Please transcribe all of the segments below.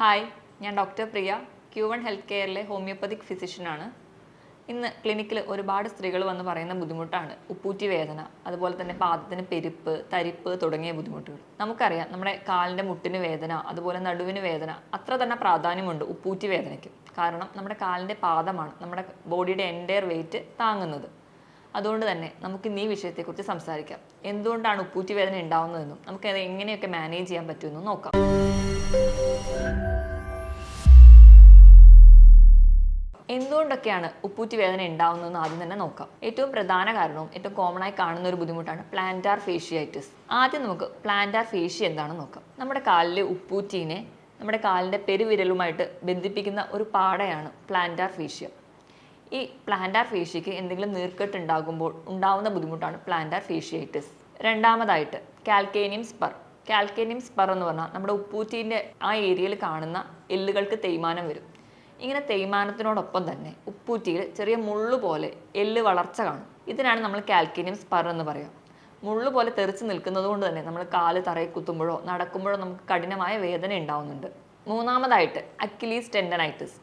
Hi ഞാൻ doctor Priya Q one health കെയറിലെ homoeopathic ഫിസിഷ്യനാണ്. ഇന്ന് ക്ലിനിക്കിൽ ഒരുപാട് സ്ത്രീകൾ വന്ന് പറയുന്ന ബുദ്ധിമുട്ടാണ് ഉപ്പൂറ്റി വേദന അതുപോലെ തന്നെ പാദത്തിന് പെരുപ്പ് തരിപ്പ് തുടങ്ങിയ ബുദ്ധിമുട്ടുകൾ. നമുക്കറിയാം നമ്മുടെ കാലിന്റെ മുട്ടിന് വേദന അതുപോലെ നടുവിന് വേദന അത്ര തന്നെ പ്രാധാന്യമുണ്ട് ഉപ്പൂറ്റി വേദനയ്ക്ക്. കാരണം നമ്മുടെ കാലിന്റെ പാദമാണ് നമ്മുടെ ബോഡിയുടെ എന്റയർ വെയിറ്റ് താങ്ങുന്നത്. അതുകൊണ്ട് തന്നെ നമുക്ക് ഇന്ന് ഈ വിഷയത്തെക്കുറിച്ച് സംസാരിക്കാം. എന്തുകൊണ്ടാണ് ഉപ്പൂറ്റി വേദന ഉണ്ടാകുന്നതെന്നും നമുക്ക് അത് എങ്ങനെയൊക്കെ മാനേജ് ചെയ്യാൻ പറ്റുമെന്നും നോക്കാം. എന്തുകൊണ്ടൊക്കെയാണ് ഉപ്പൂറ്റി വേദന ഉണ്ടാവുന്നതെന്ന് ആദ്യം തന്നെ നോക്കാം. ഏറ്റവും പ്രധാന കാരണവും ഏറ്റവും കോമൺ ആയി കാണുന്ന ഒരു ബുദ്ധിമുട്ടാണ് പ്ലാന്റാർ ഫേഷ്യായിറ്റിസ് ആദ്യം നമുക്ക് പ്ലാന്റാർ ഫേഷ്യ എന്താണെന്ന് നോക്കാം. നമ്മുടെ കാലിലെ ഉപ്പൂറ്റീനെ നമ്മുടെ കാലിന്റെ പെരുവിരലുമായിട്ട് ബന്ധിപ്പിക്കുന്ന ഒരു പാടയാണ് പ്ലാന്റാർ ഫേഷ്യ ഈ പ്ലാന്റാർ ഫേഷ്യയ്ക്ക് എന്തെങ്കിലും നീർക്കെട്ട് ഉണ്ടാകുമ്പോൾ ഉണ്ടാവുന്ന ബുദ്ധിമുട്ടാണ് പ്ലാന്റാർ ഫേഷ്യായിറ്റിസ് രണ്ടാമതായിട്ട് കാൽക്കേനിയം സ്പർ കാൽക്കേനിയം സ്പർ എന്ന് പറഞ്ഞാൽ നമ്മുടെ ഉപ്പൂറ്റീന്റെ ആ ഏരിയയിൽ കാണുന്ന എല്ലുകൾക്ക് തേയ്മാനം വരും. ഇങ്ങനെ തേയ്മാനത്തിനോടൊപ്പം തന്നെ ഉപ്പൂറ്റിയിൽ ചെറിയ മുള്ളു പോലെ എല്ല് വളർച്ച കാണും. ഇതിനാണ് നമ്മൾ കാൽക്കിനിയം സ്പർ എന്ന് പറയുക. മുള്ളു പോലെ തെറിച്ച് നിൽക്കുന്നത് കൊണ്ട് തന്നെ നമ്മൾ കാൽ തറയിൽ കുത്തുമ്പോഴോ നടക്കുമ്പോഴോ നമുക്ക് കഠിനമായ വേദന ഉണ്ടാവുന്നുണ്ട്. മൂന്നാമതായിട്ട് അക്കിലീസ് ടെൻഡനൈറ്റിസ്.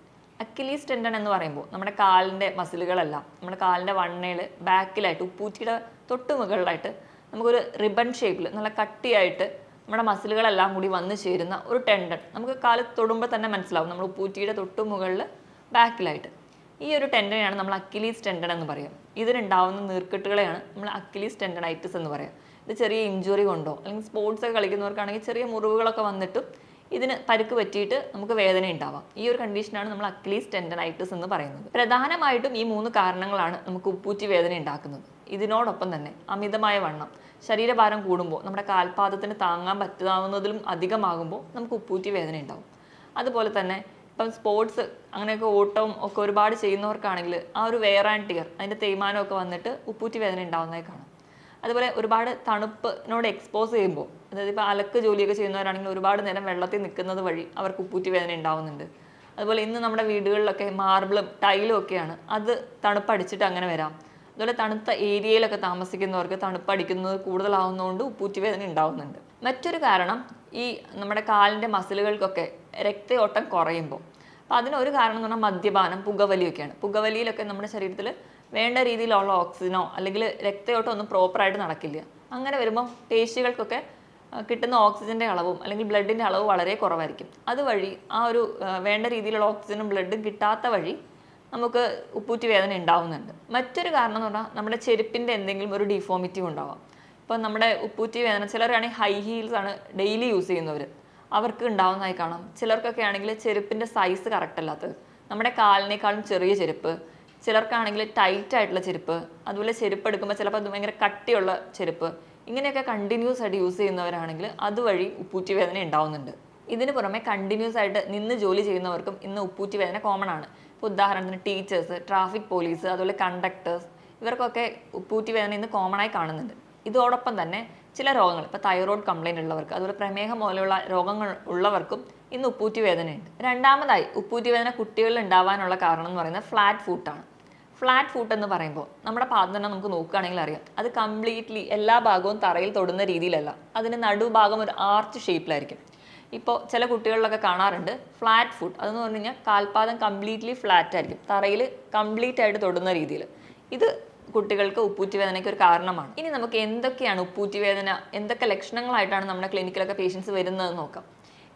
അക്കിലീസ് ടെൻഡൻ എന്ന് പറയുമ്പോൾ നമ്മുടെ കാലിന്റെ മസിലുകളെല്ലാം നമ്മുടെ കാലിന്റെ വണ്ണയിൽ ബാക്കിലായിട്ട് ഉപ്പൂറ്റിയുടെ തൊട്ട് മുകളിലായിട്ട് നമുക്കൊരു റിബൺ ഷേപ്പിൽ നല്ല കട്ടിയായിട്ട് നമ്മുടെ മസിലുകളെല്ലാം കൂടി വന്നു ചേരുന്ന ഒരു ടെൻഡൻ നമുക്ക് കാൽ തൊടുമ്പോൾ തന്നെ മനസ്സിലാവും. നമ്മൾ പൂറ്റിയുടെ തൊട്ട് മുകളിൽ ബാക്കിലായിട്ട്. ഈ ഒരു ടെൻഡനെയാണ് നമ്മൾ അക്കിലീസ് ടെൻഡൻ എന്ന് പറയുക ഇതിനുണ്ടാവുന്ന നീർക്കെട്ടുകളെയാണ് നമ്മൾ അക്കിലീസ് ടെൻഡനൈറ്റിസ് എന്ന് പറയുക ഇത് ചെറിയ ഇഞ്ചുറി കൊണ്ടോ അല്ലെങ്കിൽ സ്പോർട്സ് ഒക്കെ കളിക്കുന്നവർക്കാണെങ്കിൽ ചെറിയ മുറിവുകളൊക്കെ വന്നിട്ടും ഇതിന് പരുക്ക് പറ്റിയിട്ട് നമുക്ക് വേദന ഉണ്ടാവാം. ഈ ഒരു കണ്ടീഷനാണ് നമ്മൾ അക്കിലീസ് ടെൻഡനൈറ്റിസ് എന്ന് പറയുന്നത്. പ്രധാനമായിട്ടും ഈ മൂന്ന് കാരണങ്ങളാണ് നമുക്ക് ഉപ്പൂറ്റി വേദന ഉണ്ടാക്കുന്നത്. ഇതിനോടൊപ്പം തന്നെ അമിതമായ വണ്ണം ശരീരഭാരം കൂടുമ്പോൾ നമ്മുടെ കാൽപാദത്തിന് താങ്ങാൻ പറ്റാവുന്നതിലും അധികമാകുമ്പോൾ നമുക്ക് ഉപ്പൂറ്റി വേദന ഉണ്ടാവും. അതുപോലെ തന്നെ ഇപ്പം സ്പോർട്സ് അങ്ങനെയൊക്കെ ഓട്ടവും ഒക്കെ ഒരുപാട് ചെയ്യുന്നവർക്കാണെങ്കിൽ ആ ഒരു വെയർ ആൻഡ് ടിയർ അതിന്റെ തേയ്മാനമൊക്കെ വന്നിട്ട് ഉപ്പൂറ്റി വേദന ഉണ്ടാവുന്നതായി കാണാം. അതുപോലെ ഒരുപാട് തണുപ്പിനോട് എക്സ്പോസ് ചെയ്യുമ്പോൾ അതായത് ഇപ്പോൾ അലക്ക് ജോലിയൊക്കെ ചെയ്യുന്നവരാണെങ്കിൽ ഒരുപാട് നേരം വെള്ളത്തിൽ നിൽക്കുന്നത് വഴി അവർക്ക് ഉപ്പൂറ്റി വേദന ഉണ്ടാവുന്നുണ്ട്. അതുപോലെ ഇന്ന് നമ്മുടെ വീടുകളിലൊക്കെ മാർബിളും ടൈലും ഒക്കെയാണ്. അത് തണുപ്പടിച്ചിട്ട് അങ്ങനെ വരാം. അതുപോലെ തണുത്ത ഏരിയയിലൊക്കെ താമസിക്കുന്നവർക്ക് തണുപ്പടിക്കുന്നത് കൂടുതലാവുന്നതുകൊണ്ട് ഉപ്പൂറ്റി വേദന ഉണ്ടാവുന്നുണ്ട്. മറ്റൊരു കാരണം ഈ നമ്മുടെ കാലിന്റെ മസിലുകൾക്കൊക്കെ രക്തയോട്ടം കുറയുമ്പോൾ. അപ്പോൾ അതിനൊരു കാരണം എന്ന് പറഞ്ഞാൽ മദ്യപാനം പുകവലിയൊക്കെയാണ്. പുകവലിയിലൊക്കെ നമ്മുടെ ശരീരത്തിൽ വേണ്ട രീതിയിലുള്ള ഓക്സിജനോ അല്ലെങ്കിൽ രക്തയോട്ടം ഒന്നും പ്രോപ്പറായിട്ട് നടക്കില്ല. അങ്ങനെ വരുമ്പോൾ പേശികൾക്കൊക്കെ കിട്ടുന്ന ഓക്സിജന്റെ അളവും അല്ലെങ്കിൽ ബ്ലഡിന്റെ അളവ് വളരെ കുറവായിരിക്കും. അതുവഴി ആ ഒരു വേണ്ട രീതിയിലുള്ള ഓക്സിജനും ബ്ലഡും കിട്ടാത്ത വഴി നമുക്ക് ഉപ്പൂറ്റി വേദന ഉണ്ടാവുന്നുണ്ട്. മറ്റൊരു കാരണം എന്ന് പറഞ്ഞാൽ നമ്മുടെ ചെരുപ്പിന്റെ എന്തെങ്കിലും ഒരു ഡിഫോമിറ്റി ഉണ്ടാവാം. ഇപ്പം നമ്മുടെ ഉപ്പൂറ്റി വേദന ചിലരാണെങ്കിൽ ഹൈ ഹീൽസ് ആണ് ഡെയിലി യൂസ് ചെയ്യുന്നവർ അവർക്ക് ഉണ്ടാവുന്നതായി കാണാം. ചിലർക്കൊക്കെ ആണെങ്കിൽ ചെരുപ്പിന്റെ സൈസ് കറക്റ്റ് അല്ലാത്തത്. നമ്മുടെ കാലിനേക്കാളും ചെറിയ ചെരുപ്പ്. ചിലർക്കാണെങ്കിൽ ടൈറ്റ് ആയിട്ടുള്ള ചെരുപ്പ്. അതുപോലെ ചെരുപ്പ് എടുക്കുമ്പോൾ ചിലപ്പോൾ അത് ഭയങ്കര കട്ടിയുള്ള ചെരുപ്പ്. ഇങ്ങനെയൊക്കെ കണ്ടിന്യൂസ് ആയിട്ട് യൂസ് ചെയ്യുന്നവരാണെങ്കിൽ അതുവഴി ഉപ്പൂറ്റി വേദന ഉണ്ടാവുന്നുണ്ട്. ഇതിന് പുറമെ കണ്ടിന്യൂസ് ആയിട്ട് നിന്ന് ജോലി ചെയ്യുന്നവർക്കും ഇന്ന് ഉപ്പൂറ്റി വേദന കോമൺ ആണ്. ഇപ്പോൾ ഉദാഹരണത്തിന് ടീച്ചേഴ്സ് ട്രാഫിക് പോലീസ് അതുപോലെ കണ്ടക്ടേഴ്സ് ഇവർക്കൊക്കെ ഉപ്പൂറ്റി വേദന ഇന്ന് കോമൺ ആയി കാണുന്നുണ്ട്. ഇതോടൊപ്പം തന്നെ ചില രോഗങ്ങൾ ഇപ്പോൾ തൈറോയ്ഡ് കംപ്ലൈന്റ് ഉള്ളവർക്ക് അതുപോലെ പ്രമേഹം പോലെയുള്ള രോഗങ്ങൾ ഉള്ളവർക്കും ഇന്ന് ഉപ്പൂറ്റി വേദനയുണ്ട്. രണ്ടാമതായി ഉപ്പൂറ്റി വേദന കുട്ടികളിൽ ഉണ്ടാവാനുള്ള കാരണം എന്ന് പറയുന്നത് ഫ്ലാറ്റ് ഫുട്ടാണ് ഫ്ലാറ്റ് ഫുട്ട് എന്ന് പറയുമ്പോൾ നമ്മുടെ പാദം തന്നെ നമുക്ക് നോക്കുകയാണെങ്കിൽ അറിയാം. അത് കംപ്ലീറ്റ്ലി എല്ലാ ഭാഗവും തറയിൽ തൊടുന്ന രീതിയിലല്ല. അതിന് നടുഭാഗം ഒരു ആർച്ച് ഷേപ്പിലായിരിക്കും ഇപ്പോൾ ചില കുട്ടികളിലൊക്കെ കാണാറുണ്ട് ഫ്ലാറ്റ് ഫുഡ് അതെന്ന് പറഞ്ഞു കഴിഞ്ഞാൽ കാൽപാദം കംപ്ലീറ്റ്ലി ഫ്ലാറ്റ് ആയിരിക്കും. തറയിൽ കംപ്ലീറ്റ് ആയിട്ട് തൊടുന്ന രീതിയിൽ. ഇത് കുട്ടികൾക്ക് ഉപ്പൂറ്റി വേദനയ്ക്ക് ഒരു കാരണമാണ്. ഇനി നമുക്ക് എന്തൊക്കെയാണ് ഉപ്പൂറ്റി വേദന എന്തൊക്കെ ലക്ഷണങ്ങളായിട്ടാണ് നമ്മുടെ ക്ലിനിക്കിലൊക്കെ പേഷ്യൻസ് വരുന്നത് നോക്കാം.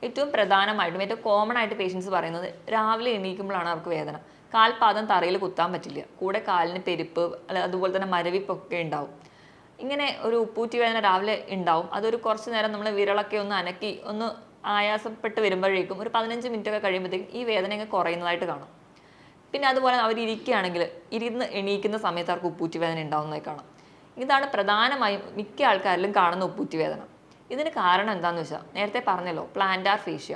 ഏറ്റവും പ്രധാനമായിട്ടും ഏറ്റവും കോമൺ ആയിട്ട് പേഷ്യൻസ് പറയുന്നത് രാവിലെ എണീക്കുമ്പോഴാണ് അവർക്ക് വേദന. കാൽപാദം തറയിൽ കുത്താൻ പറ്റില്ല. കൂടെ കാലിന് പെരുപ്പ് അതുപോലെ തന്നെ മരവിപ്പൊക്കെ ഉണ്ടാവും. ഇങ്ങനെ ഒരു ഉപ്പൂറ്റി വേദന രാവിലെ ഉണ്ടാവും. അതൊരു കുറച്ച് നേരം നമ്മൾ വിരളൊക്കെ ഒന്ന് അനക്കി ഒന്ന് ആയാസപ്പെട്ട് വരുമ്പോഴേക്കും ഒരു പതിനഞ്ച് മിനിറ്റ് ഒക്കെ കഴിയുമ്പോഴത്തേക്കും ഈ വേദനയൊക്കെ കുറയുന്നതായിട്ട് കാണും. പിന്നെ അതുപോലെ അവർ ഇരിക്കുകയാണെങ്കിൽ ഇരുന്ന് എണീക്കുന്ന സമയത്ത് അവർക്ക് ഉപ്പൂറ്റി വേദന ഉണ്ടാകുന്നതായി കാണാം. ഇതാണ് പ്രധാനമായും മിക്ക ആൾക്കാരിലും കാണുന്ന ഉപ്പൂറ്റി വേദന. ഇതിന് കാരണം എന്താണെന്ന് വെച്ചാൽ നേരത്തെ പറഞ്ഞല്ലോ പ്ലാന്റാർ ഫേഷ്യ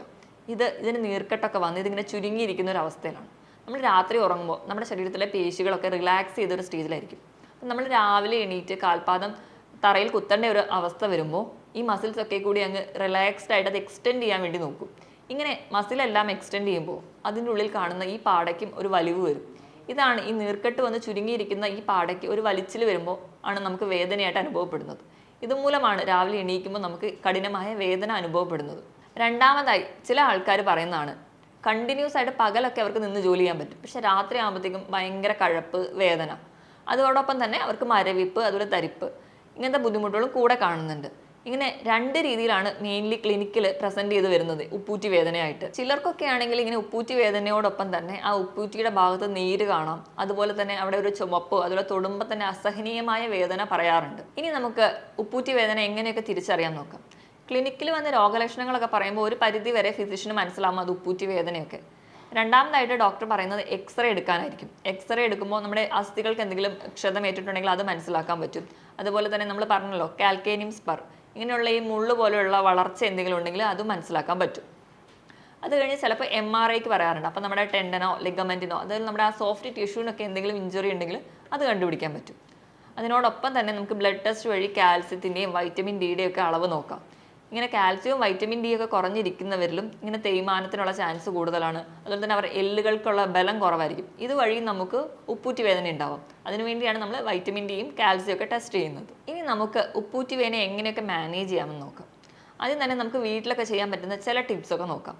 ഇത് ഇതിന് നീർക്കെട്ടൊക്കെ വന്ന് ഇതിങ്ങനെ ചുരുങ്ങിയിരിക്കുന്ന ഒരു അവസ്ഥയിലാണ്. നമ്മൾ രാത്രി ഉറങ്ങുമ്പോൾ നമ്മുടെ ശരീരത്തിലെ പേശികളൊക്കെ റിലാക്സ് ചെയ്തൊരു സ്റ്റേജിലായിരിക്കും നമ്മൾ രാവിലെ എണീറ്റ് കാൽപാദം തറയിൽ കുത്തേണ്ട ഒരു അവസ്ഥ വരുമ്പോൾ ഈ മസിൽസ് ഒക്കെ കൂടി അങ്ങ് റിലാക്സ്ഡ് ആയിട്ട് അത് എക്സ്റ്റെൻഡ് ചെയ്യാൻ വേണ്ടി നോക്കും. ഇങ്ങനെ മസിലെല്ലാം എക്സ്റ്റെൻഡ് ചെയ്യുമ്പോൾ അതിന്റെ ഉള്ളിൽ കാണുന്ന ഈ പാടയ്ക്കും ഒരു വലിവ് വരും. ഇതാണ് ഈ നീർക്കെട്ട് വന്ന് ചുരുങ്ങിയിരിക്കുന്ന ഈ പാടയ്ക്ക് ഒരു വലിച്ചിൽ വരുമ്പോൾ ആണ് നമുക്ക് വേദനയായിട്ട് അനുഭവപ്പെടുന്നത്. ഇതുമൂലമാണ് രാവിലെ എണീക്കുമ്പോൾ നമുക്ക് കഠിനമായ വേദന അനുഭവപ്പെടുന്നത്. രണ്ടാമതായി ചില ആൾക്കാർ പറയുന്നതാണ് കണ്ടിന്യൂസ് ആയിട്ട് പകലൊക്കെ അവർക്ക് നിന്ന് ജോലി ചെയ്യാൻ പറ്റും. പക്ഷേ രാത്രി ആകുമ്പോഴത്തേക്കും ഭയങ്കര കഴപ്പ് വേദന. അതോടൊപ്പം തന്നെ അവർക്ക് മരവിപ്പ് അതുപോലെ തരിപ്പ് ഇങ്ങനത്തെ ബുദ്ധിമുട്ടുകളും കൂടെ കാണുന്നുണ്ട്. ഇങ്ങനെ രണ്ട് രീതിയിലാണ് മെയിൻലി ക്ലിനിക്കിൽ പ്രസന്റ് ചെയ്ത് വരുന്നത് ഉപ്പൂറ്റി വേദനയായിട്ട്. ചിലർക്കൊക്കെ ആണെങ്കിൽ ഇങ്ങനെ ഉപ്പൂറ്റി വേദനയോടൊപ്പം തന്നെ ആ ഉപ്പൂറ്റിയുടെ ഭാഗത്ത് നീര് കാണാം. അതുപോലെ തന്നെ അവിടെ ഒരു ചുമപ്പ് അതുപോലെ തൊടുമ്പോൾ തന്നെ അസഹനീയമായ വേദന പറയാറുണ്ട്. ഇനി നമുക്ക് ഉപ്പൂറ്റി വേദന എങ്ങനെയൊക്കെ തിരിച്ചറിയാൻ നോക്കാം. ക്ലിനിക്കിൽ വന്ന രോഗലക്ഷണങ്ങളൊക്കെ പറയുമ്പോൾ ഒരു പരിധി വരെ ഫിസിഷ്യന് മനസ്സിലാവും അത് ഉപ്പൂറ്റി വേദനയൊക്കെ. രണ്ടാമതായിട്ട് ഡോക്ടർ പറയുന്നത് എക്സ്റേ എടുക്കാനായിരിക്കും. എക്സ്റേ എടുക്കുമ്പോൾ നമ്മുടെ അസ്ഥികൾക്ക് എന്തെങ്കിലും ക്ഷതമേറ്റിട്ടുണ്ടെങ്കിൽ അത് മനസ്സിലാക്കാൻ പറ്റും. അതുപോലെ തന്നെ നമ്മൾ പറഞ്ഞല്ലോ കാൽക്കേനിയം സ്പർ ഇങ്ങനെയുള്ള ഈ മുള്ളു പോലെയുള്ള വളർച്ച എന്തെങ്കിലും ഉണ്ടെങ്കിൽ അത് മനസ്സിലാക്കാൻ പറ്റും. അത് കഴിഞ്ഞ് ചിലപ്പോൾ എം ആർ ഐക്ക് പറയാറുണ്ട്. അപ്പോൾ നമ്മുടെ ടെൻഡനോ ലിഗമെന്റിനോ അതായത് നമ്മുടെ ആ സോഫ്റ്റ് ടിഷ്യൂവിനൊക്കെ എന്തെങ്കിലും ഇഞ്ചുറി ഉണ്ടെങ്കിൽ അത് കണ്ടുപിടിക്കാൻ പറ്റും. അതിനോടൊപ്പം തന്നെ നമുക്ക് ബ്ലഡ് ടെസ്റ്റ് വഴി കാൽസ്യത്തിന്റെയും വൈറ്റമിൻ ഡിയുടെയും ഒക്കെ അളവ് നോക്കാം. ഇങ്ങനെ കാൽസ്യവും വൈറ്റമിൻ ഡി ഒക്കെ കുറഞ്ഞിരിക്കുന്നവരിലും ഇങ്ങനെ തേയ്മാനത്തിനുള്ള ചാൻസ് കൂടുതലാണ്. അതുപോലെ തന്നെ അവർ എല്ലുകൾക്കുള്ള ബലം കുറവായിരിക്കും. ഇതുവഴി നമുക്ക് ഉപ്പൂറ്റി വേദന ഉണ്ടാവും അതിനുവേണ്ടിയാണ് നമ്മൾ വൈറ്റമിൻ ഡിയും കാൽസ്യം ഒക്കെ ടെസ്റ്റ് ചെയ്യുന്നത്. ഇനി നമുക്ക് ഉപ്പൂറ്റി വേദന എങ്ങനെയൊക്കെ മാനേജ് ചെയ്യാമെന്ന് നോക്കാം. ആദ്യം തന്നെ നമുക്ക് വീട്ടിലൊക്കെ ചെയ്യാൻ പറ്റുന്ന ചില ടിപ്സൊക്കെ നോക്കാം.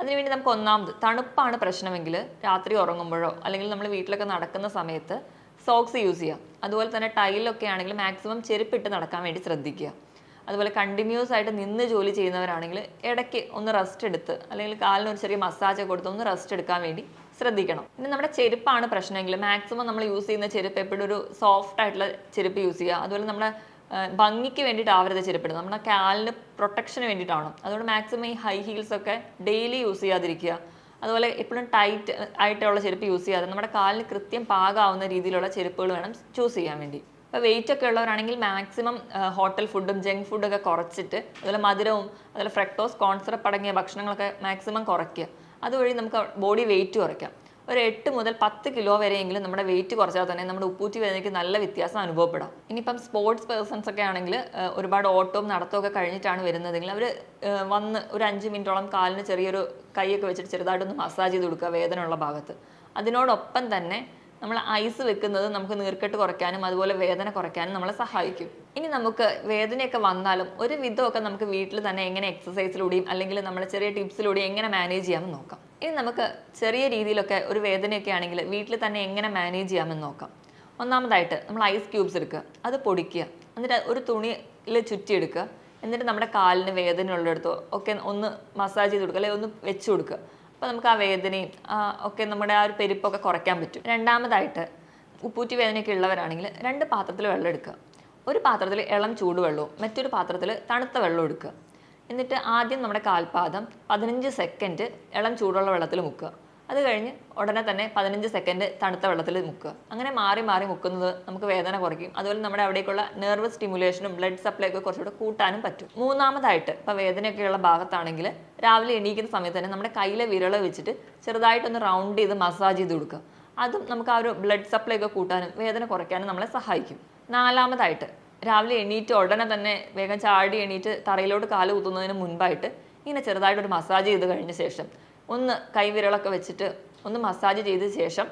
അതിനുവേണ്ടി നമുക്ക് ഒന്നാമത് തണുപ്പാണ് പ്രശ്നമെങ്കിൽ രാത്രി ഉറങ്ങുമ്പോഴോ അല്ലെങ്കിൽ നമ്മൾ വീട്ടിലൊക്കെ നടക്കുന്ന സമയത്ത് സോക്സ് യൂസ് ചെയ്യാം. അതുപോലെ തന്നെ ടൈലൊക്കെ ആണെങ്കിൽ മാക്സിമം ചെരുപ്പിട്ട് നടക്കാൻ വേണ്ടി ശ്രദ്ധിക്കുക. അതുപോലെ കണ്ടിന്യൂസ് ആയിട്ട് നിന്ന് ജോലി ചെയ്യുന്നവരാണെങ്കിൽ ഇടയ്ക്ക് ഒന്ന് റെസ്റ്റ് എടുത്ത് അല്ലെങ്കിൽ കാലിന് ഒരു ചെറിയ മസാജ് കൊടുത്ത് ഒന്ന് റെസ്റ്റ് എടുക്കാൻ വേണ്ടി ശ്രദ്ധിക്കണം. പിന്നെ നമ്മുടെ ചെരുപ്പാണ് പ്രശ്നമെങ്കിൽ മാക്സിമം നമ്മൾ യൂസ് ചെയ്യുന്ന ചെരുപ്പ് എപ്പോഴും ഒരു സോഫ്റ്റ് ആയിട്ടുള്ള ചെരുപ്പ് യൂസ് ചെയ്യുക. അതുപോലെ നമ്മുടെ ഭംഗിക്ക് വേണ്ടിയിട്ട് ആവരുത് ചെരുപ്പിടുന്നത് നമ്മുടെ കാലിന് പ്രൊട്ടക്ഷന് വേണ്ടിയിട്ടാണ് അതുകൊണ്ട് മാക്സിമം ഈ ഹൈ ഹീൽസ് ഒക്കെ ഡെയിലി യൂസ് ചെയ്യാതിരിക്കുക. അതുപോലെ എപ്പോഴും ടൈറ്റ് ആയിട്ടുള്ള ചെരുപ്പ് യൂസ് ചെയ്യാതെ നമ്മുടെ കാലിന് കൃത്യം പാകാവുന്ന രീതിയിലുള്ള ചെരുപ്പുകൾ വേണം ചൂസ് ചെയ്യാൻ വേണ്ടി. ഇപ്പോൾ വെയിറ്റ് ഒക്കെ ഉള്ളവരാണെങ്കിൽ മാക്സിമം ഹോട്ടൽ ഫുഡും ജങ്ക് ഫുഡൊക്കെ കുറച്ചിട്ട് അതുപോലെ മധുരവും അതുപോലെ ഫ്രക്ടോസ് കോൺസറപ്പ് അടങ്ങിയ ഭക്ഷണങ്ങളൊക്കെ മാക്സിമം കുറയ്ക്കുക. അതുവഴി നമുക്ക് ബോഡി വെയിറ്റ് കുറയ്ക്കാം. ഒരു എട്ട് മുതൽ പത്ത് കിലോ വരെയെങ്കിലും നമ്മുടെ വെയിറ്റ് കുറച്ചാൽ തന്നെ നമ്മുടെ ഉപ്പൂറ്റി വേദനയ്ക്ക് നല്ല വ്യത്യാസം അനുഭവപ്പെടാം. ഇനിയിപ്പം സ്പോർട്സ് പേഴ്സൺസ് ഒക്കെ ആണെങ്കിൽ ഒരുപാട് ഓട്ടവും നടത്തവും ഒക്കെ കഴിഞ്ഞിട്ടാണ് വരുന്നതെങ്കിൽ അവർ വന്ന് ഒരു അഞ്ച് മിനിറ്റോളം കാലിന് ചെറിയൊരു കൈയൊക്കെ വെച്ചിട്ട് ചെറുതായിട്ടൊന്ന് മസാജ് ചെയ്ത് കൊടുക്കുക വേദനയുള്ള ഭാഗത്ത്. അതിനോടൊപ്പം തന്നെ നമ്മൾ ഐസ് വെക്കുന്നത് നമുക്ക് നീർക്കെട്ട് കുറയ്ക്കാനും അതുപോലെ വേദന കുറയ്ക്കാനും നമ്മളെ സഹായിക്കും. ഇനി നമുക്ക് വേദനയൊക്കെ വന്നാലും ഒരു വിധമൊക്കെ നമുക്ക് വീട്ടിൽ തന്നെ എങ്ങനെ എക്സസൈസിലൂടെയും അല്ലെങ്കിൽ നമ്മുടെ ചെറിയ ടിപ്സിലൂടെയും എങ്ങനെ മാനേജ് ചെയ്യാമെന്ന് നോക്കാം. ഇനി നമുക്ക് ചെറിയ രീതിയിലൊക്കെ ഒരു വേദനയൊക്കെ ആണെങ്കിൽ വീട്ടിൽ തന്നെ എങ്ങനെ മാനേജ് ചെയ്യാമെന്ന് നോക്കാം. ഒന്നാമതായിട്ട് നമ്മൾ ഐസ് ക്യൂബ്സ് എടുക്കുക. അത് പൊടിക്കുക. എന്നിട്ട് ഒരു തുണിയിൽ ചുറ്റിയെടുക്കുക. എന്നിട്ട് നമ്മുടെ കാലിന് വേദന ഉള്ളിടത്തോ ഒക്കെ ഒന്ന് മസാജ് ചെയ്ത് കൊടുക്കുക. അല്ലെങ്കിൽ ഒന്ന് വെച്ച് കൊടുക്കുക. അപ്പോൾ നമുക്ക് ആ വേദനയും ഒക്കെ നമ്മുടെ ആ ഒരു പെരുപ്പൊക്കെ കുറയ്ക്കാൻ പറ്റും. രണ്ടാമതായിട്ട് ഉപ്പൂറ്റി വേദനയൊക്കെ ഉള്ളവരാണെങ്കിൽ രണ്ട് പാത്രത്തിൽ വെള്ളം എടുക്കുക. ഒരു പാത്രത്തിൽ ഇളം ചൂടുവെള്ളവും മറ്റൊരു പാത്രത്തിൽ തണുത്ത വെള്ളവും എടുക്കുക. എന്നിട്ട് ആദ്യം നമ്മുടെ കാൽപാദം പതിനഞ്ച് സെക്കൻഡ് ഇളം ചൂടുള്ള വെള്ളത്തിൽ മുക്കുക. അത് കഴിഞ്ഞ് ഉടനെ തന്നെ പതിനഞ്ച് സെക്കൻഡ് തണുത്ത വെള്ളത്തിൽ മുക്കുക. അങ്ങനെ മാറി മാറി മുക്കുന്നത് നമുക്ക് വേദന കുറയ്ക്കും. അതുപോലെ നമ്മുടെ അവിടേക്കുള്ള നെർവസ് സ്റ്റിമുലേഷനും ബ്ലഡ് സപ്ലൈ ഒക്കെ കുറച്ചുകൂടെ കൂട്ടാനും പറ്റും. മൂന്നാമതായിട്ട് ഇപ്പോൾ വേദനയൊക്കെയുള്ള ഭാഗത്താണെങ്കിൽ രാവിലെ എണീക്കുന്ന സമയത്ത് തന്നെ നമ്മുടെ കയ്യിലെ വിരള വെച്ചിട്ട് ചെറുതായിട്ടൊന്ന് റൗണ്ട് ചെയ്ത് മസാജ് ചെയ്ത് കൊടുക്കുക. അതും നമുക്ക് ആ ഒരു ബ്ലഡ് സപ്ലൈ ഒക്കെ കൂട്ടാനും വേദന കുറയ്ക്കാനും നമ്മളെ സഹായിക്കും. നാലാമതായിട്ട് രാവിലെ എണീറ്റ് ഉടനെ തന്നെ വേഗം ചാടി എണീറ്റ് തറയിലോട്ട് കാൽ കുത്തുന്നതിന് മുൻപായിട്ട് ഇങ്ങനെ ചെറുതായിട്ടൊരു മസാജ് ചെയ്ത് കഴിഞ്ഞ ശേഷം ഒന്ന് കൈവിരളൊക്കെ വെച്ചിട്ട് ഒന്ന് മസാജ് ചെയ്ത ശേഷം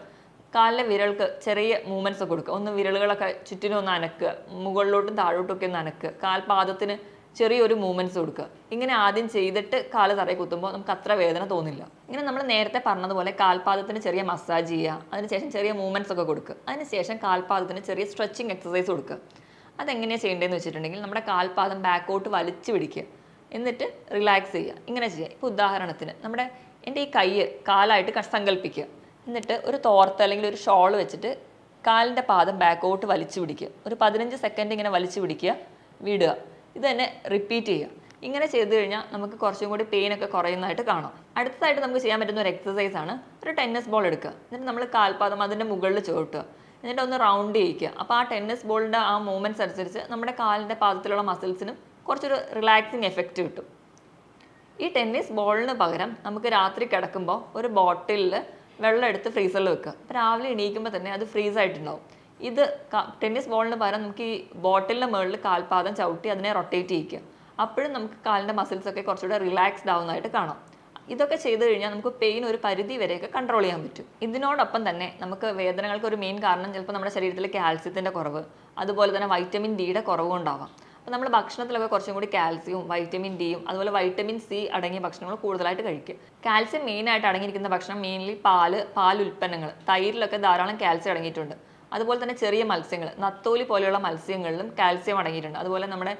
കാലിലെ വിരൾക്ക് ചെറിയ മൂവ്മെന്റ്സ് കൊടുക്കുക. ഒന്ന് വിരലുകളൊക്കെ ചുറ്റിനും ഒന്ന് അനക്കുക. മുകളിലോട്ടും താഴോട്ടും ഒക്കെ ഒന്ന് അനക്കുക. കാൽപാദത്തിന് ചെറിയൊരു മൂവ്മെന്റ്സ് കൊടുക്കുക. ഇങ്ങനെ ആദ്യം ചെയ്തിട്ട് കാൽ തറയിൽ കുത്തുമ്പോൾ നമുക്ക് അത്ര വേദന തോന്നില്ല. ഇങ്ങനെ നമ്മൾ നേരത്തെ പറഞ്ഞതുപോലെ കാൽപാദത്തിന് ചെറിയ മസാജ് ചെയ്യുക. അതിനുശേഷം ചെറിയ മൂവ്മെന്റ്സ് ഒക്കെ കൊടുക്കുക. അതിനുശേഷം കാൽപാദത്തിന് ചെറിയ സ്ട്രെച്ചിങ് എക്സസൈസ് കൊടുക്കുക. അതെങ്ങനെയാണ് ചെയ്യേണ്ടതെന്ന് വെച്ചിട്ടുണ്ടെങ്കിൽ നമ്മുടെ കാൽപാദം ബാക്കോട്ട് വലിച്ചു പിടിക്കുക. എന്നിട്ട് റിലാക്സ് ചെയ്യുക. ഇങ്ങനെ ചെയ്യുക. ഇപ്പോൾ ഉദാഹരണത്തിന് നമ്മുടെ എന്റെ ഈ കൈ കാലായിട്ട് സങ്കല്പിക്കുക എന്നിട്ട് ഒരു തോർത്ത് അല്ലെങ്കിൽ ഒരു ഷോൾ വെച്ചിട്ട് കാലിന്റെ പാദം ബാക്കോട്ട് വലിച്ചു പിടിക്കുക. ഒരു പതിനഞ്ച് സെക്കൻഡ് ഇങ്ങനെ വലിച്ചു പിടിക്കുക വിടുക. ഇത് തന്നെ റിപ്പീറ്റ് ചെയ്യുക. ഇങ്ങനെ ചെയ്തു കഴിഞ്ഞാൽ നമുക്ക് കുറച്ചും കൂടി പെയിൻ ഒക്കെ കുറയുന്നതായിട്ട് കാണാം. അടുത്തതായിട്ട് നമുക്ക് ചെയ്യാൻ പറ്റുന്ന ഒരു എക്സസൈസ് ആണ് ഒരു ടെന്നീസ് ബോൾ എടുക്കുക. എന്നിട്ട് നമ്മൾ കാൽപാദം അതിന്റെ മുകളിൽ ചുവട്ടുക എന്നിട്ട് ഒന്ന് റൗണ്ട് ചെയ്യിക്കുക. അപ്പോൾ ആ ടെന്നീസ് ബോളിന്റെ ആ മൂവ്മെന്റ്സ് അനുസരിച്ച് നമ്മുടെ കാലിന്റെ പാദത്തിലുള്ള മസിൽസിനും കുറച്ചൊരു റിലാക്സിങ് എഫക്റ്റ് കിട്ടും. ഈ ടെന്നീസ് ബോളിന് പകരം നമുക്ക് രാത്രി കിടക്കുമ്പോൾ ഒരു ബോട്ടിലിൽ വെള്ളം എടുത്ത് ഫ്രീസറിൽ വെക്കുക. അപ്പോൾ രാവിലെ എണീക്കുമ്പോൾ തന്നെ അത് ഫ്രീസ് ആയിട്ടുണ്ടാവും. ഇത് ടെന്നീസ് ബോളിന് പകരം നമുക്ക് ഈ ബോട്ടിലിന്റെ മുകളിൽ കാൽപാദം ചവിട്ടി അതിനെ റൊട്ടേറ്റ് ചെയ്യിക്കുക. അപ്പോഴും നമുക്ക് കാലിന്റെ മസിൽസൊക്കെ കുറച്ചുകൂടെ റിലാക്സ്ഡ് ആവുന്നതായിട്ട് കാണാം. ഇതൊക്കെ ചെയ്തു കഴിഞ്ഞാൽ നമുക്ക് പെയിൻ ഒരു പരിധി വരെയൊക്കെ കൺട്രോൾ ചെയ്യാൻ പറ്റും. ഇതിനോടൊപ്പം തന്നെ നമുക്ക് വേദനകൾക്ക് ഒരു മെയിൻ കാരണം ചിലപ്പോൾ നമ്മുടെ ശരീരത്തിൽ കാൽസ്യത്തിന്റെ കുറവ് അതുപോലെ തന്നെ വൈറ്റമിൻ ഡിയുടെ കുറവും ഉണ്ടാവാം. അപ്പോൾ നമ്മൾ ഭക്ഷണത്തിലൊക്കെ കുറച്ചും കൂടി കാൽസ്യവും വൈറ്റമിൻ ഡിയും അതുപോലെ വൈറ്റമിൻ സി അടങ്ങിയ ഭക്ഷണങ്ങൾ കൂടുതലായിട്ട് കഴിക്കുക കാൽസ്യം മെയിനായിട്ട് അടങ്ങിയിരിക്കുന്ന ഭക്ഷണം മെയിൻലി പാൽ പാൽ ഉൽപ്പന്നങ്ങൾ. തൈരിലൊക്കെ ധാരാളം കാൽസ്യം അടങ്ങിയിട്ടുണ്ട്. അതുപോലെ തന്നെ ചെറിയ മത്സ്യങ്ങൾ നത്തോലി പോലെയുള്ള മത്സ്യങ്ങളിലും കാൽസ്യം അടങ്ങിയിട്ടുണ്ട്. അതുപോലെ നമ്മുടെ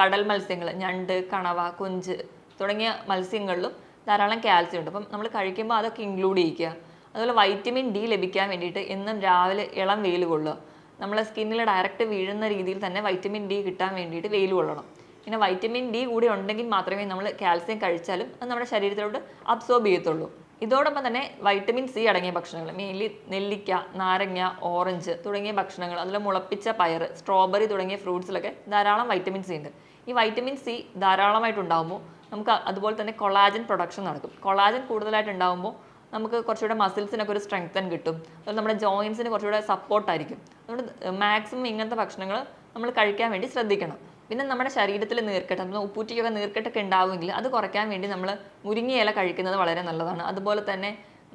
കടൽ മത്സ്യങ്ങൾ ഞണ്ട് കണവ കൊഞ്ച് തുടങ്ങിയ മത്സ്യങ്ങളിലും ധാരാളം കാൽസ്യം ഉണ്ട്. അപ്പം നമ്മൾ കഴിക്കുമ്പോൾ അതൊക്കെ ഇൻക്ലൂഡ് ചെയ്യിക്കുക അതുപോലെ വൈറ്റമിൻ ഡി ലഭിക്കാൻ വേണ്ടിയിട്ട് എന്നും രാവിലെ ഇളം വെയിൽ കൊള്ളുക. നമ്മളെ സ്കിന്നിൽ ഡയറക്റ്റ് വീഴുന്ന രീതിയിൽ തന്നെ വൈറ്റമിൻ ഡി കിട്ടാൻ വേണ്ടിയിട്ട് വെയിൽ കൊള്ളണം. പിന്നെ വൈറ്റമിൻ ഡി കൂടി ഉണ്ടെങ്കിൽ മാത്രമേ നമ്മൾ കാൽസ്യം കഴിച്ചാലും അത് നമ്മുടെ ശരീരത്തിലോട്ട് അബ്സോർബ് ചെയ്യത്തുള്ളൂ. ഇതോടൊപ്പം തന്നെ വൈറ്റമിൻ സി അടങ്ങിയ ഭക്ഷണങ്ങൾ മെയിൻലി നെല്ലിക്ക നാരങ്ങ ഓറഞ്ച് തുടങ്ങിയ ഭക്ഷണങ്ങൾ അതിൽ മുളപ്പിച്ച പയർ സ്ട്രോബെറി തുടങ്ങിയ ഫ്രൂട്ട്സിലൊക്കെ ധാരാളം വൈറ്റമിൻ സി ഉണ്ട്. ഈ വൈറ്റമിൻ സി ധാരാളമായിട്ടുണ്ടാകുമ്പോൾ നമുക്ക് അതുപോലെ തന്നെ കൊളാജൻ പ്രൊഡക്ഷൻ നടക്കും. കൊളാജൻ കൂടുതലായിട്ട് ഉണ്ടാകുമ്പോൾ നമുക്ക് കുറച്ചുകൂടെ മസിൽസിനൊക്കെ ഒരു സ്ട്രെങ്തൻ കിട്ടും. അതുപോലെ നമ്മുടെ ജോയിൻസിന് കുറച്ചുകൂടെ സപ്പോർട്ടായിരിക്കും അതുകൊണ്ട് മാക്സിമം ഇങ്ങനത്തെ ഭക്ഷണങ്ങൾ നമ്മൾ കഴിക്കാൻ വേണ്ടി ശ്രദ്ധിക്കണം. പിന്നെ നമ്മുടെ ശരീരത്തിൽ നീർക്കെട്ട് നമ്മൾ ഉപ്പൂറ്റിക്കൊക്കെ നീർക്കെട്ടൊക്കെ ഉണ്ടാവുമെങ്കിൽ അത് കുറയ്ക്കാൻ വേണ്ടി നമ്മൾ മുരിങ്ങയില കഴിക്കുന്നത് വളരെ നല്ലതാണ്. അതുപോലെ തന്നെ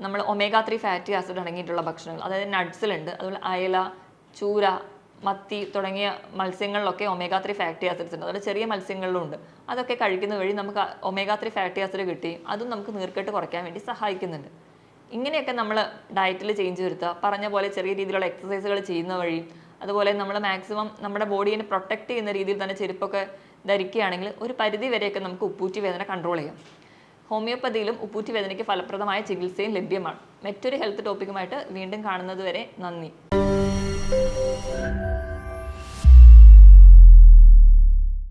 നമ്മൾ ഒമേഗ ത്രീ ഫാറ്റി ആസിഡ് അടങ്ങിയിട്ടുള്ള ഭക്ഷണങ്ങൾ അതായത് നട്ട്സിലുണ്ട് അതുപോലെ അയല ചൂര മത്തി തുടങ്ങിയ മത്സ്യങ്ങളിലൊക്കെ ഒമേഗ ത്രീ ഫാറ്റി ആസിഡ്സ് ഉണ്ട്. അതുപോലെ ചെറിയ മത്സ്യങ്ങളിലും ഉണ്ട്. അതൊക്കെ കഴിക്കുന്ന വഴി നമുക്ക് ഒമേഗ ത്രീ ഫാറ്റി ആസിഡ് കിട്ടി. അതും നമുക്ക് നീർക്കെട്ട് കുറയ്ക്കാൻ വേണ്ടി സഹായിക്കുന്നുണ്ട്. ഇങ്ങനെയൊക്കെ നമ്മൾ ഡയറ്റിൽ ചേഞ്ച് വരുത്തുക. പറഞ്ഞ പോലെ ചെറിയ രീതിയിലുള്ള എക്സസൈസുകൾ ചെയ്യുന്ന വഴി അതുപോലെ നമ്മൾ മാക്സിമം നമ്മുടെ ബോഡിയെ പ്രൊട്ടക്ട് ചെയ്യുന്ന രീതിയിൽ തന്നെ ചെരുപ്പൊക്കെ ധരിക്കുകയാണെങ്കിൽ ഒരു പരിധി വരെയൊക്കെ നമുക്ക് ഉപ്പൂറ്റി വേദന കൺട്രോൾ ചെയ്യാം. ഹോമിയോപ്പതിയിലും ഉപ്പൂറ്റി വേദനയ്ക്ക് ഫലപ്രദമായ ചികിത്സയും ലഭ്യമാണ്. മറ്റൊരു ഹെൽത്ത് ടോപ്പിക്കുമായിട്ട് വീണ്ടും കാണുന്നത് വരെ നന്ദി.